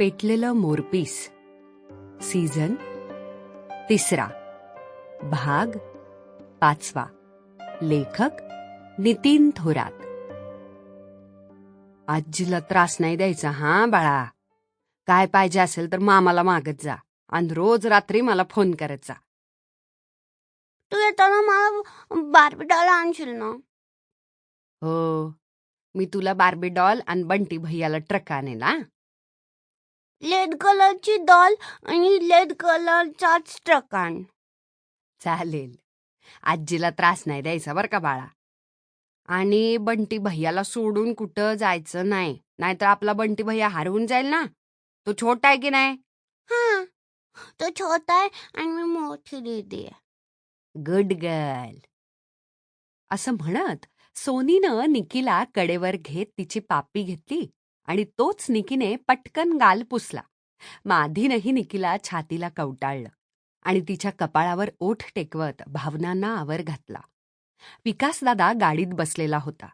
पेटलेलं मोरपीस. Season तिसरा. भाग पाचवा. लेखक नितीन थोरात. आजीला त्रास नाही द्यायचा हा बाळा. काय पाहिजे असेल तर मामाला मागत जा आणि रोज रात्री मला फोन करत जा. तू येताना मला बार्बी डॉल आणशील ना? हो. मी तुला बार्बी डॉल आणि बंटी भैयाला ट्रक आणेल हा. लेड कलरची डॉल आणि लेड कलरचाच ट्रक आण चालेल. आजीला त्रास नाही द्यायचा बरं का बाळा. आणि बंटी भैयाला सोडून कुठं जायचं नाही. नाहीतर आपला बंटी भैया हरवून जाईल ना. तो छोटा आहे की नाही? हा. तो छोटा आहे आणि मी मोठी दीदी गुड गर्ल असं म्हणत सोनीनं निकीला कडेवर घेत तिची पापी घेतली. आणि तोच निकीने पटकन गाल पुसला. माधीनही निकीला छातीला कवटाळलं आणि तिच्या कपाळावर ओठ टेकवत भावनांना आवर घातला. विकासदादा गाडीत बसलेला होता.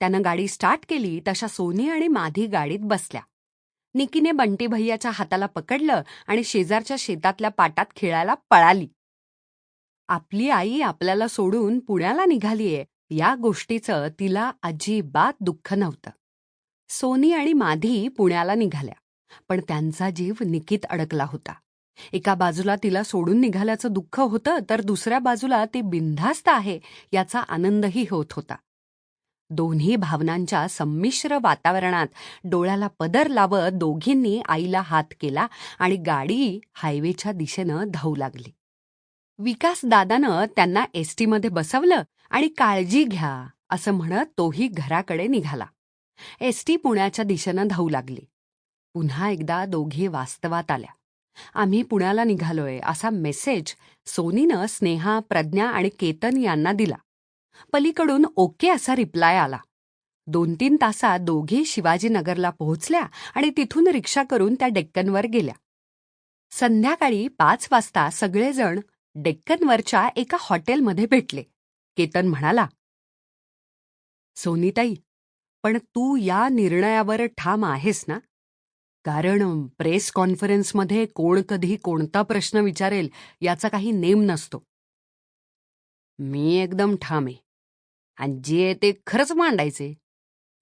त्यानं गाडी स्टार्ट केली तशा सोनी आणि माधी गाडीत बसल्या. निकीने बंटी भैयाच्या हाताला पकडलं आणि शेजारच्या शेतातल्या पाटात खेळायला पळाली. आपली आई आपल्याला सोडून पुण्याला निघालीये या गोष्टीचं तिला अजिबात दुःख नव्हतं. सोनी आणि माधी पुण्याला निघाल्या. पण त्यांचा जीव निकीत अडकला होता. एका बाजूला तिला सोडून निघाल्याचं दुःख होतं तर दुसऱ्या बाजूला ती बिनधास्त आहे याचा आनंदही होत होता. दोन्ही भावनांच्या संमिश्र वातावरणात डोळ्याला पदर लावत दोघींनी आईला हात केला आणि गाडी हायवेच्या दिशेनं धावू लागली. विकास दादानं त्यांना एसटीमध्ये बसवलं आणि काळजी घ्या असं म्हणत तोही घराकडे निघाला. एसटी पुण्याच्या दिशेनं धावू लागली. पुन्हा एकदा दोघी वास्तवात आल्या. आम्ही पुण्याला निघालोय असा मेसेज सोनीनं स्नेहा प्रज्ञा आणि केतन यांना दिला. पलीकडून ओके असा रिप्लाय आला. दोन तीन तासात दोघी शिवाजीनगरला पोहोचल्या आणि तिथून रिक्षा करून त्या डेक्कनवर गेल्या. संध्याकाळी पाच वाजता सगळेजण डेक्कनवरच्या एका हॉटेलमध्ये भेटले. केतन म्हणाला सोनीताई पण तू या निर्णयावर ठाम आहेस ना कारण प्रेस कॉन्फरन्समध्ये कोण कधी कोणता प्रश्न विचारेल याचा काही नेम नसतो मी एकदम ठाम आहे आणि जे ते खरंच मांडायचे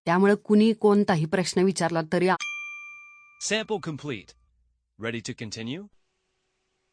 त्यामुळे कुणी कोणताही प्रश्न विचारला तरी आ- Sample complete. Ready to continue?